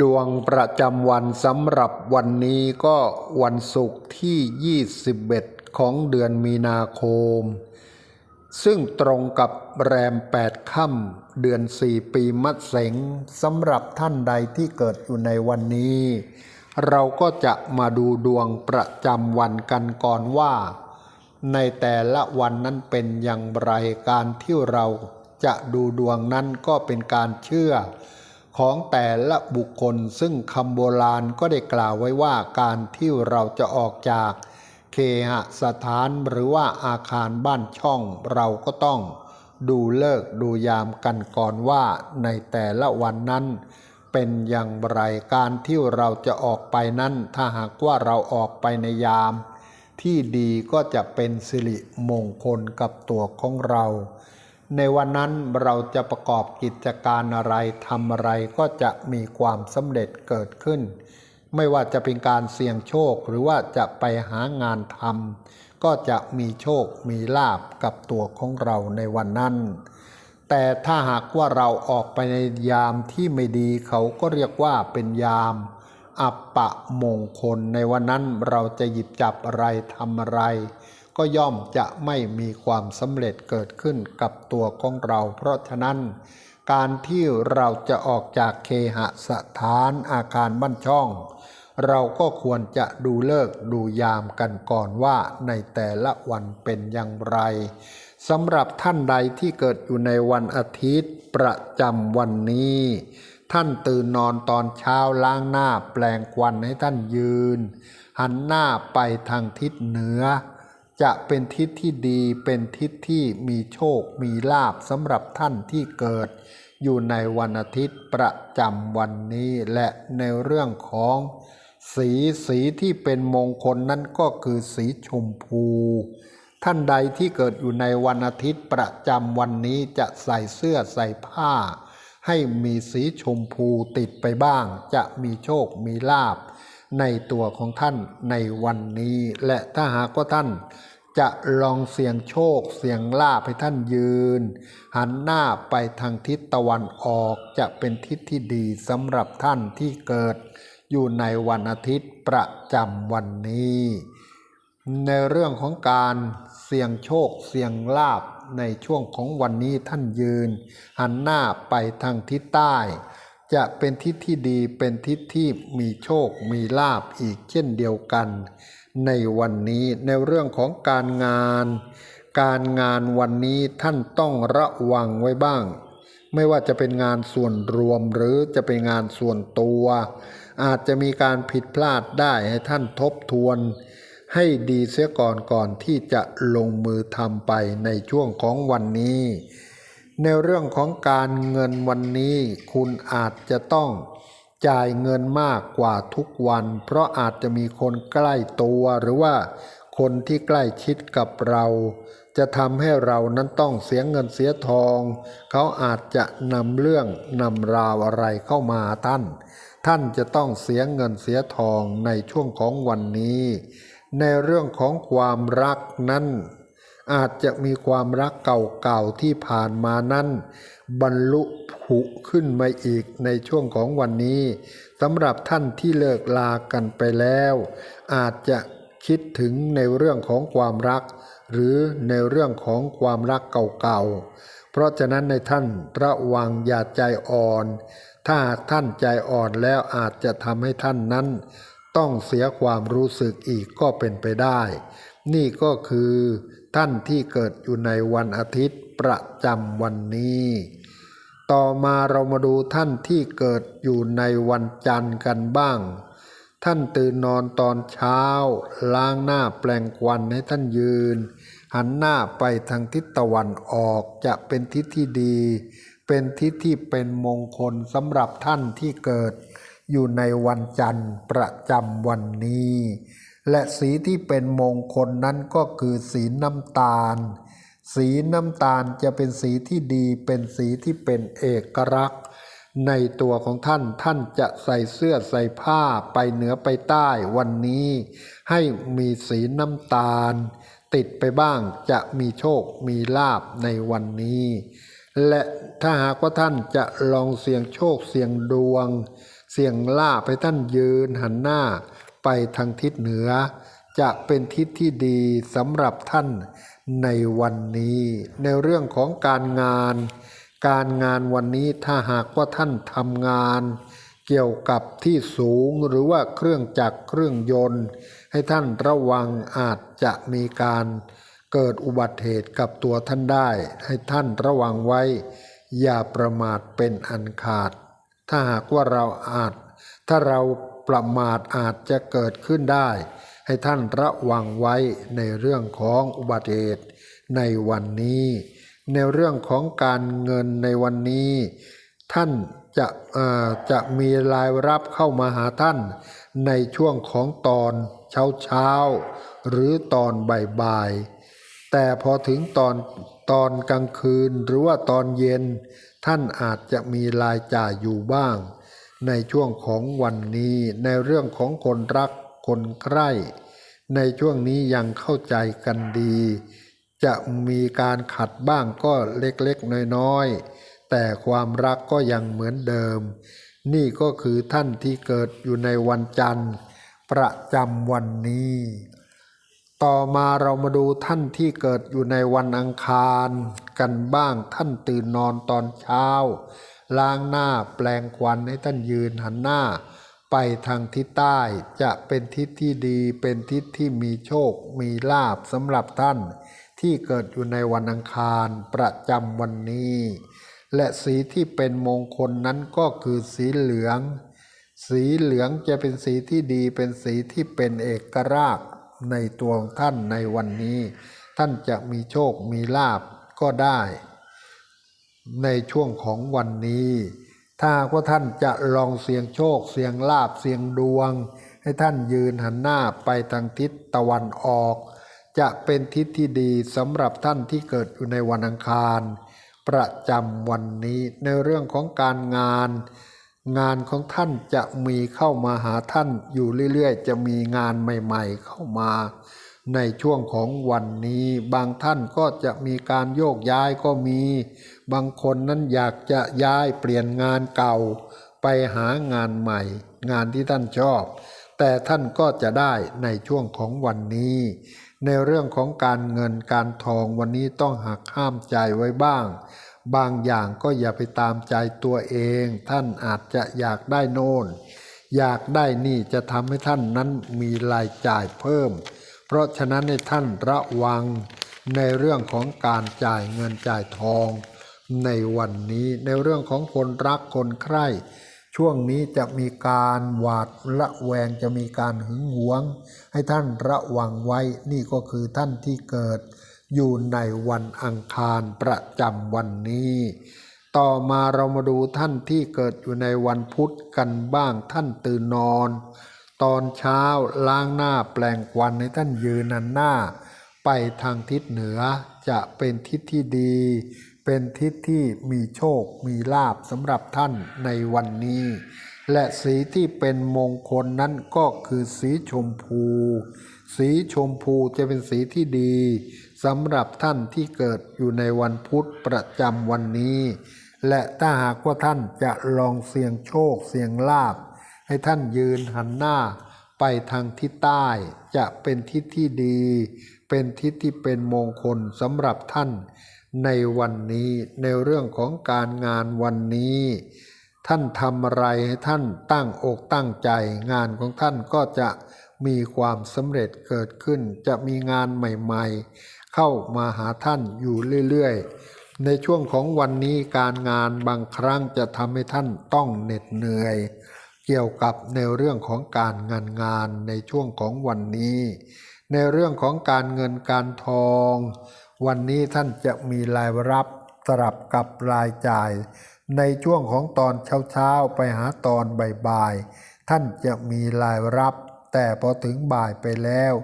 ดวงประจำวันสำหรับวันนี้ก็วันศุกร์ที่ 21 ของเดือนมีนาคม ซึ่งตรงกับแรม 8 ค่ำเดือน 4 ปีมะเสงสำหรับท่านใดที่เกิดอยู่ในวันนี้ เราก็จะมาดูดวงประจำวันกันก่อนว่า ในแต่ละวันนั้นเป็นอย่างไรการที่เราจะดูดวงนั้นก็เป็นการเชื่อ ของแต่ละบุคคล ซึ่งคำโบราณก็ได้กล่าวไว้ว่าการที่เราจะออกจากเคหสถานหรือว่าอาคารบ้านช่องเราก็ต้องดูเลิกดูยามกันก่อนว่าในแต่ละวันนั้น เป็นอย่างไรการที่เราจะออกไปนั้น ถ้าหากว่าเราออกไปในยาม ที่ดีก็จะเป็นสิริมงคลกับตัวของเรา ในวันนั้นเราจะประกอบกิจการอะไรทำอะไรก็จะมีความสำเร็จเกิดขึ้น ไม่ว่าจะเป็นการเสี่ยงโชคหรือว่าจะไปหางานทำก็จะมีโชคมีลาบกับตัวของเราในวันนั้น แต่ถ้าหากว่าเราออกไปในยามที่ไม่ดีเขาก็เรียกว่าเป็นยาม อัปปะมงคลในวันนั้นเราจะหยิบจับอะไรทำอะไร ก็ย่อมจะไม่มีความสำเร็จเกิดขึ้นกับตัวของเรา เพราะฉะนั้นการที่เราจะออกจากเคหสถานอาคารบ้านช่อง เราก็ควรจะดูเลิกดูยามกันก่อนว่าในแต่ละวันเป็นอย่างไรสำหรับท่านใดที่เกิดอยู่ในวันอาทิตย์ประจำวันนี้ ท่านตื่นนอนตอนเช้าล้างหน้าแปลงควันให้ท่านยืน หันหน้าไปทางทิศเหนือ จะเป็นทิศที่ดีเป็นทิศที่มีโชคมีลาบสำหรับท่านที่เกิด อยู่ในวันอาทิตย์ประจำวันนี้และในเรื่องของ สีสีที่เป็นมงคลนั้นก็คือสีชมพู ท่านใดที่เกิดอยู่ในวันอาทิตย์ประจำวันนี้จะใส่เสื้อใส่ผ้า ให้มีสีชมพูติดไปบ้าง จะมีโชคมีลาบ ในตัวของท่านในวันนี้ และถ้าหากว่าท่านจะลองเสี่ยงโชคเสี่ยงลาภให้ท่านยืน หันหน้าไปทางทิศตะวันออกจะเป็นทิศที่ดีสำหรับท่านที่เกิด อยู่ในวันอาทิตย์ประจำวันนี้ ในเรื่องของการเสี่ยงโชคเสี่ยงลาบในช่วงของวันนี้ท่านยืน หันหน้าไปทางทิศใต้ จะเป็นทิศที่ดีเป็นทิศที่มีโชคมีลาบอีกเช่นเดียวกัน ในวันนี้ในเรื่องของการงาน การงานวันนี้ท่านต้องระวังไว้บ้าง ไม่ว่าจะเป็นงานส่วนรวมหรือจะเป็นงานส่วนตัว อาจจะมีการผิดพลาดได้ให้ท่านทบทวน ให้ดีเสียก่อนก่อนที่จะลงมือทำไปในช่วงของวันนี้ ในเรื่องของการเงินวันนี้คุณอาจจะต้องจ่ายเงินมากกว่าทุกวัน เพราะอาจจะมีคนใกล้ตัวหรือว่าคนที่ใกล้ชิดกับเรา จะทำให้เรานั้นต้องเสียเงินเสียทอง เขาอาจจะนำเรื่องนำราวอะไรเข้ามาท่าน ท่านจะต้องเสียเงินเสียทองในช่วงของวันนี้ ในเรื่องของความรักนั้น อาจจะมีความรักเก่าๆที่ผ่านมานั้น บรรลุผุขึ้นมาอีกในช่วงของวันนี้สำหรับท่านที่เลิกลากันไปแล้ว อาจจะคิดถึงในเรื่องของความรัก หรือในเรื่องของความรักเก่าๆ เพราะฉะนั้นในท่านระวังอย่าใจอ่อน ถ้าท่านใจอ่อนแล้วอาจจะทำให้ท่านนั้น ต้องเสียความรู้สึกอีกก็เป็นไปได้ นี่ก็คือท่านที่เกิดอยู่ในวันอาทิตย์ประจำวันนี้ ต่อมาเรามาดูท่านที่เกิดอยู่ในวันจันทร์กันบ้าง ท่านตื่นนอนตอนเช้า ล้างหน้าแปลงควันให้ท่านยืน หันหน้าไปทางทิศตะวันออกจะเป็นทิศที่ดี เป็นทิศที่เป็นมงคลสำหรับท่านที่เกิดอยู่ในวันจันทร์ประจำวันนี้ และสีที่เป็นมงคลนั้นก็คือสีน้ำตาล สีน้ำตาลจะเป็นสีที่ดีเป็นสีที่เป็นเอกลักษณ์ ในตัวของท่านท่านจะใส่เสื้อใส่ผ้าไปเหนือไปใต้วันนี้ ให้มีสีน้ำตาล ติดไปบ้างจะมีโชคมีลาบในวันนี้ และถ้าหากว่าท่านจะลองเสี่ยงโชคเสี่ยงดวง เสี่ยงล่าไปท่านยืนหันหน้า ไปทางทิศเหนือ จะเป็นทิศที่ดีสำหรับท่านในวันนี้ ในเรื่องของการงาน การงานวันนี้ถ้าหากว่าท่านทำงาน เกี่ยวกับที่สูงหรือว่าเครื่องจักรเครื่องยนต์ ให้ท่านระวังอาจจะมีการเกิดอุบัติเหตุกับตัวท่านได้ ให้ท่านระวังไว้ อย่าประมาทเป็นอันขาด ถ้าหากว่าเราอาจ ถ้าเรา ประมาทอาจจะเกิดขึ้นได้ ให้ท่านระวังไว้ในเรื่องของอุบัติเหตุในวันนี้ ในเรื่องของการเงินในวันนี้ ท่านจะจะมีรายรับเข้ามาหาท่าน ในช่วงของตอนเช้าเช้าหรือตอนบ่ายๆแต่พอถึงตอนตอนกลางคืนหรือว่าตอนเย็น ท่านอาจจะมีรายจ่ายอยู่บ้าง ในช่วงของวันนี้ในเรื่องของคนรักคนใคร่ในช่วงนี้ยังเข้าใจกันดี จะมีการขัดบ้างก็เล็กๆน้อยๆ แต่ความรักก็ยังเหมือนเดิม นี่ก็คือท่านที่เกิดอยู่ในวันจันทร์ ประจำวันนี้ ต่อมาเรามาดูท่านที่เกิดอยู่ในวันอังคาร กันบ้างท่านตื่นนอนตอนเช้า ล้างหน้าแปลงควันให้ท่านยืนหันหน้า ไปทางทิศใต้จะเป็นทิศที่ดีเป็นทิศที่มีโชค มีลาบสำหรับท่าน ที่เกิดอยู่ในวันอังคารประจำวันนี้ และสีที่เป็นมงคลนั้นก็คือสีเหลือง สีเหลืองจะเป็นสีที่ดีเป็นสีที่เป็นเอกราชในตัวท่านในวันนี้ ท่านจะมีโชคมีลาบก็ได้ ในช่วงของวันนี้ ถ้ากว่าท่านจะลองเสี่ยงโชค เสี่ยงลาบเสี่ยงดวง ให้ท่านยืนหันหน้าไปทางทิศตะวันออก จะเป็นทิศที่ดีสำหรับท่านที่เกิดอยู่ในวันอังคาร ประจำวันนี้ในเรื่องของการงาน งานของท่านจะมีเข้ามาหาท่านอยู่เรื่อยๆ จะมีงานใหม่ๆ เข้ามาในช่วงของวันนี้ บางท่านก็จะมีการโยกย้ายก็มี บางคนนั้นอยากจะย้ายเปลี่ยนงานเก่า ไปหางานใหม่ งานที่ท่านชอบ แต่ท่านก็จะได้ในช่วงของวันนี้ ในเรื่องของการเงินการทองวันนี้ต้องหักห้ามใจไว้บ้าง บางอย่างก็อย่าไปตามใจตัวเอง ท่านอาจจะอยากได้โน่น อยากได้นี่จะทำให้ท่านนั้นมีรายจ่ายเพิ่ม เพราะฉะนั้นให้ท่านระวังในเรื่องของการจ่ายเงินจ่ายทอง ในวันนี้ในเรื่องของคนรักคนใคร่ ช่วงนี้จะมีการหวาดระแวงจะมีการหึงหวง ให้ท่านระวังไว้นี่ก็คือท่านที่เกิด อยู่ในวันอังคารประจำวันนี้ ต่อมาเรามาดูท่านที่เกิดอยู่ในวันพุธกันบ้างท่านตื่นนอน ตอนเช้าล้างหน้าแปลงควันให้ท่านยืนหันหน้า ไปทางทิศเหนือจะเป็นทิศที่ดี เป็นทิศที่มีโชคมีลาบสำหรับท่านในวันนี้ และสีที่เป็นมงคลนั้นก็คือสีชมพู สีชมพูจะเป็นสีที่ดีสำหรับท่านที่เกิดอยู่ในวันพุธประจำวันนี้ และถ้าหากว่าท่านจะลองเสี่ยงโชคเสี่ยงลาบ ให้ท่านยืนหันหน้าไปทางทิศใต้จะเป็นทิศที่ดี เป็นทิศที่เป็นมงคลสำหรับท่าน ในวันนี้ในเรื่องของการงานวันนี้ ท่านทำอะไรให้ท่านตั้งอกตั้งใจ งานของท่านก็จะมีความสำเร็จเกิดขึ้น จะมีงานใหม่ๆ เข้ามาหาท่านอยู่เรื่อยๆ ในช่วงของวันนี้การงานบางครั้งจะทำให้ท่านต้องเหน็ดเหนื่อย เกี่ยวกับในเรื่องของการงานงานในช่วงของวันนี้ ในเรื่องของการเงินการทอง วันนี้ท่านจะมีรายรับสลับกับรายจ่าย ในช่วงของตอนเช้าๆไปหาตอนบ่ายๆท่านจะมีรายรับ แต่พอถึงบ่ายไปแล้ว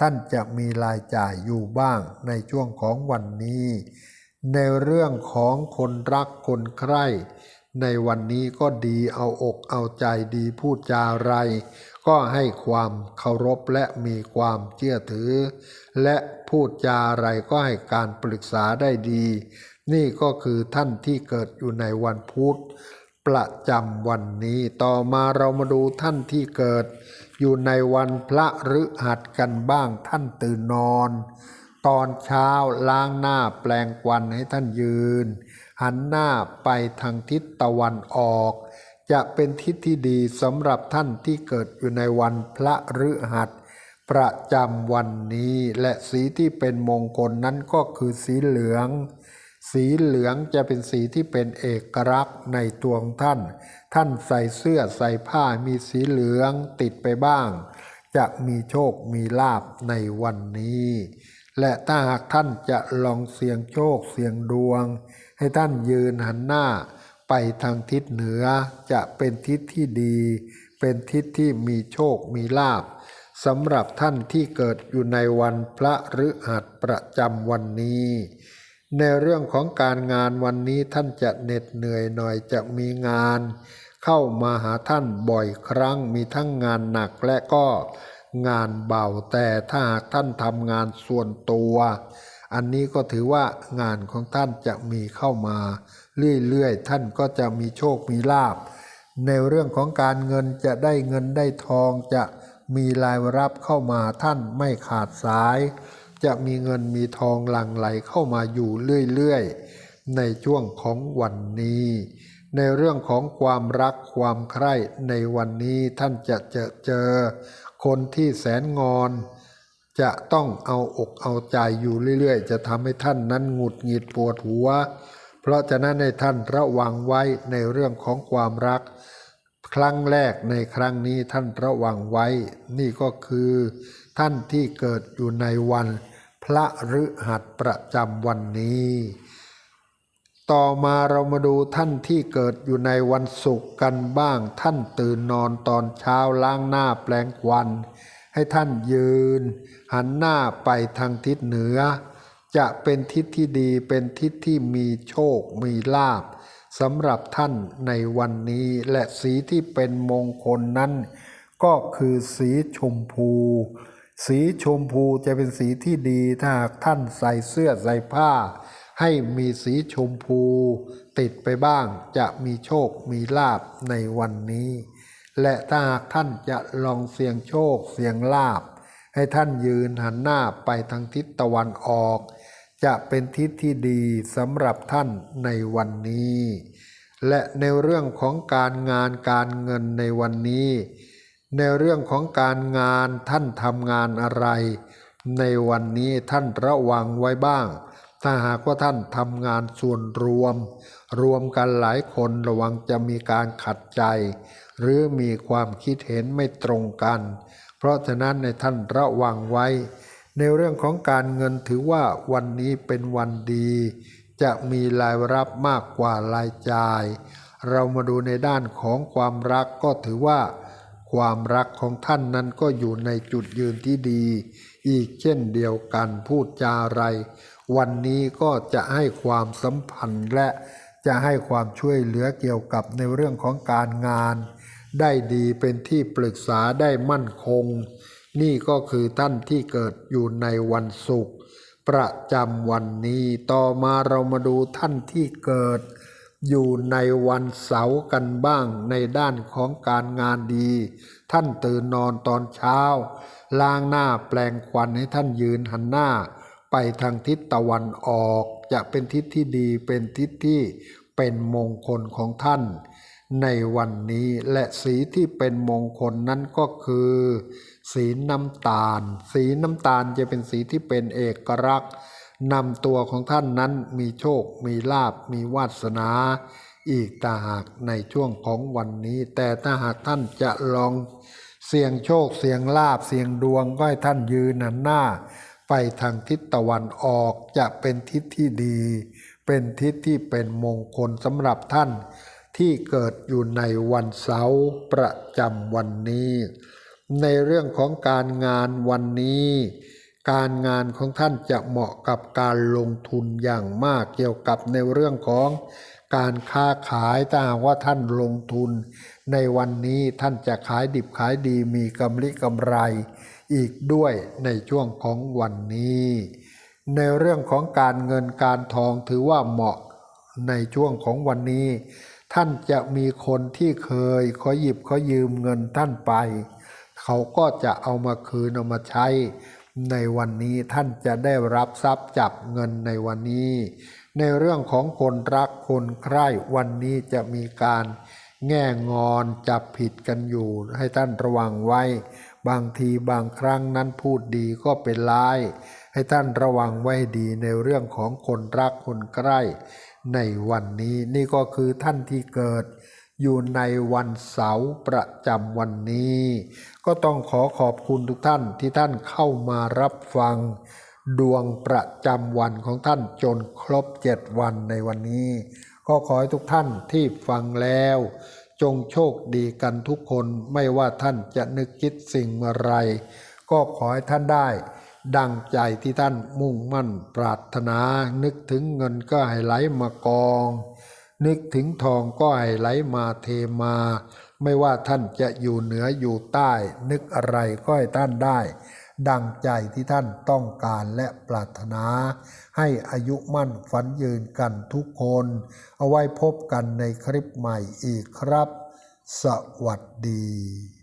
ท่านจะมีรายจ่ายอยู่บ้างในช่วงของวันนี้ ในเรื่องของคนรักคนใคร่ ในวันนี้ก็ดีเอาอกเอาใจดีพูดจาไร ก็ให้ความเคารพและมีความเชื่อถือ และพูดจาอะไรก็ให้การปรึกษาได้ดี นี่ก็คือท่านที่เกิดอยู่ในวันพุธประจำวันนี้ต่อมาเรามาดูท่านที่เกิด อยู่ในวันพระฤหัสกันบ้างท่านตื่นนอน ตอนเช้าล้างหน้าแปลงควันให้ท่านยืน หันหน้าไปทางทิศตะวันออก จะเป็นทิศที่ดีสำหรับท่านที่เกิดอยู่ในวันพระฤหัส ประจำวันนี้ และสีที่เป็นมงคลนั้นก็คือสีเหลือง สีเหลืองจะเป็นสีที่เป็นเอกลักษณ์ในตัวของท่าน ท่านใส่เสื้อใส่ผ้ามีสีเหลืองติดไปบ้าง จะมีโชคมีลาบในวันนี้ และถ้าหากท่านจะลองเสี่ยงโชคเสี่ยงดวง ให้ท่านยืนหันหน้าไปทางทิศเหนือจะเป็นทิศที่ดี เป็นทิศที่มีโชคมีลาบสำหรับท่านที่เกิดอยู่ในวันพระฤหัสประจำวันนี้ ในเรื่องของการงานวันนี้ท่านจะเหน็ดเหนื่อยหน่อยจะมีงาน เข้ามาหาท่านบ่อยครั้งมีทั้งงานหนักและก็งานเบาแต่ถ้าหากท่านทำงานส่วนตัว อันนี้ก็ถือว่างานของท่านจะมีเข้ามาเรื่อยๆ ท่านก็จะมีโชคมีลาบ ในเรื่องของการเงินจะได้เงินได้ทองจะมีรายรับเข้ามาท่านไม่ขาดสาย จะมีเงินมีทองหลั่งไหลเข้ามาอยู่เรื่อยๆ ในช่วงของวันนี้ ในเรื่องของความรักความใคร่ในวันนี้ท่านจะเจอเจอ คนที่แสนงอน จะต้องเอาอกเอาใจอยู่เรื่อยๆ จะทำให้ท่านนั้นหงุดหงิดปวดหัว เพราะฉะนั้นในท่านระวังไว้ในเรื่องของความรัก ครั้งแรกในครั้งนี้ท่านระวังไว้ นี่ก็คือ ท่านที่เกิดอยู่ในวัน พระฤหัสประจำวันนี้ ต่อมาเรามาดูท่านที่เกิดอยู่ในวันศุกร์กันบ้าง ท่านตื่นนอนตอนเช้าล้างหน้าแปลงควัน ให้ท่านยืน หันหน้าไปทางทิศเหนือ จะเป็นทิศที่ดีเป็นทิศที่มีโชคมีลาบสำหรับท่านในวันนี้และสีที่เป็นมงคลนั้น ก็คือสีชมพู สีชมพูจะเป็นสีที่ดีถ้าหากท่านใส่เสื้อใส่ผ้า ให้มีสีชมพู ติดไปบ้างจะมีโชคมีลาบในวันนี้ และถ้าหากท่านจะลองเสี่ยงโชคเสี่ยงลาบ ให้ท่านยืนหันหน้าไปทางทิศตะวันออก จะเป็นทิศที่ดีสำหรับท่านในวันนี้ และในเรื่องของการงานการเงินในวันนี้ ในเรื่องของการงานท่านทำงานอะไร ในวันนี้ท่านระวังไว้บ้าง ถ้าหากว่าท่านทำงานส่วนรวม รวมกันหลายคนระวังจะมีการขัดใจ หรือมีความคิดเห็นไม่ตรงกัน เพราะฉะนั้นในท่านระวังไว้ ในเรื่องของการเงินถือว่าวันนี้เป็นวันดี จะมีรายรับมากกว่ารายจ่าย เรามาดูในด้านของความรักก็ถือว่า ความรักของท่านนั้นก็อยู่ในจุดยืนที่ดี อีกเช่นเดียวกันพูดจาอะไร วันนี้ก็จะให้ความสัมพันธ์และจะให้ความช่วยเหลือเกี่ยวกับในเรื่องของการงาน ได้ดีเป็นที่ปรึกษาได้มั่นคง นี่ก็คือท่านที่เกิดอยู่ในวันศุกร์ประจำวันนี้ต่อมาเรามาดูท่านที่เกิด อยู่ในวันเสาร์กันบ้างในด้านของการงานดี ท่านตื่นนอนตอนเช้า ล้างหน้าแปลงควันให้ท่านยืนหันหน้า ไปทางทิศตะวันออก จะเป็นทิศที่ดีเป็นทิศที่เป็นมงคลของท่าน ในวันนี้และสีที่เป็นมงคลนั้นก็คือ สีน้ำตาล สีน้ำตาลจะเป็นสีที่เป็นเอกลักษณ์นำตัวของท่านนั้นมีโชค มีลาบ มีวาสนา อีกตาหากในช่วงของวันนี้ แต่ถ้าหากท่านจะลอง เสี่ยงโชคเสี่ยงลาบเสี่ยงดวงก็ให้ท่านยืนหันหน้า ไปทางทิศตะวันออกจะเป็นทิศที่ดี เป็นทิศที่เป็นมงคลสำหรับท่านที่เกิดอยู่ในวันเสาร์ประจำวันนี้ ในเรื่องของการงานวันนี้ การงานของท่านจะเหมาะกับการลงทุนอย่างมากเกี่ยวกับในเรื่องของการค้าขายถ้าหากว่าท่านลงทุน ในวันนี้ท่านจะขายดิบขายดีมีกำไรกำไร อีกด้วยในช่วงของวันนี้ ในเรื่องของการเงินการทองถือว่าเหมาะในช่วงของวันนี้ ท่านจะมีคนที่เคยขอหยิบขอยืมเงินท่านไป เขาก็จะเอามาคืนเอามาใช้ ในวันนี้ท่านจะได้รับทรัพย์จับเงินในวันนี้ ในเรื่องของคนรักคนใคร่วันนี้จะมีการ แง่งอนจับผิดกันอยู่ให้ท่านระวังไว้ บางทีบางครั้งนั้นพูดดีก็เป็นร้าย ให้ท่านระวังไว้ดีในเรื่องของคนรักคนใกล้ ในวันนี้นี่ก็คือท่านที่เกิด อยู่ในวันเสาร์ประจำวันนี้ ก็ต้องขอขอบคุณทุกท่านที่ท่านเข้ามารับฟัง ดวงประจำวันของท่านจนครบเจ็ดวันในวันนี้ ก็ขอให้ทุกท่านที่ฟังแล้ว จงโชคดีกันทุกคนไม่ว่าท่านจะนึกคิดสิ่งอะไร ก็ขอให้ท่านได้ ดังใจที่ท่านมุ่งมั่นปรารถนา นึกถึงเงินก็ให้ไหลมากอง นึกถึงทองก็ให้ไหลมาเทมา ไม่ว่าท่านจะอยู่เหนืออยู่ใต้ นึกอะไรก็ให้ท่านได้ ดังใจที่ท่านต้องการและปรารถนา ให้อายุมั่นฝันยืนกันทุกคน เอาไว้พบกันในคลิปใหม่อีกครับ สวัสดี